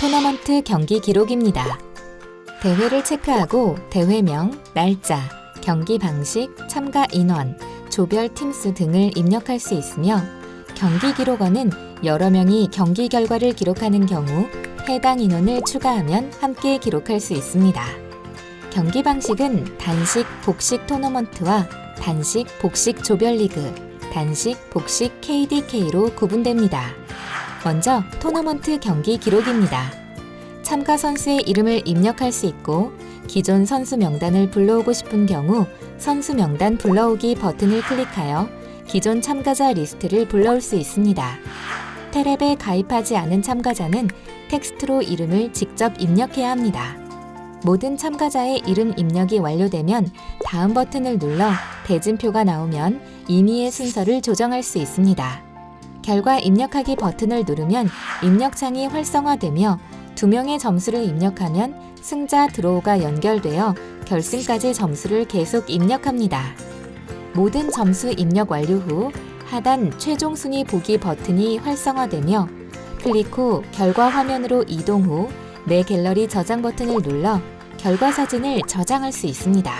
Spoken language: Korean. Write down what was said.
토너먼트 경기 기록입니다. 대회를 체크하고 대회명, 날짜, 경기 방식, 참가 인원, 조별 팀수 등을 입력할 수 있으며 경기 기록원은 여러 명이 경기 결과를 기록하는 경우 해당 인원을 추가하면 함께 기록할 수 있습니다. 경기 방식은 단식, 복식 토너먼트와 단식, 복식 조별리그, 단식, 복식 KDK로 구분됩니다. 먼저 토너먼트 경기 기록입니다. 참가 선수의 이름을 입력할 수 있고 기존 선수 명단을 불러오고 싶은 경우 선수 명단 불러오기 버튼을 클릭하여 기존 참가자 리스트를 불러올 수 있습니다. 테랩에 가입하지 않은 참가자는 텍스트로 이름을 직접 입력해야 합니다. 모든 참가자의 이름 입력이 완료되면 다음 버튼을 눌러 대진표가 나오면 임의의 순서를 조정할 수 있습니다. 결과 입력하기 버튼을 누르면 입력창이 활성화되며 두 명의 점수를 입력하면 승자 드로우가 연결되어 결승까지 점수를 계속 입력합니다. 모든 점수 입력 완료 후 하단 최종 순위 보기 버튼이 활성화되며 클릭 후 결과 화면으로 이동 후 내 갤러리 저장 버튼을 눌러 결과 사진을 저장할 수 있습니다.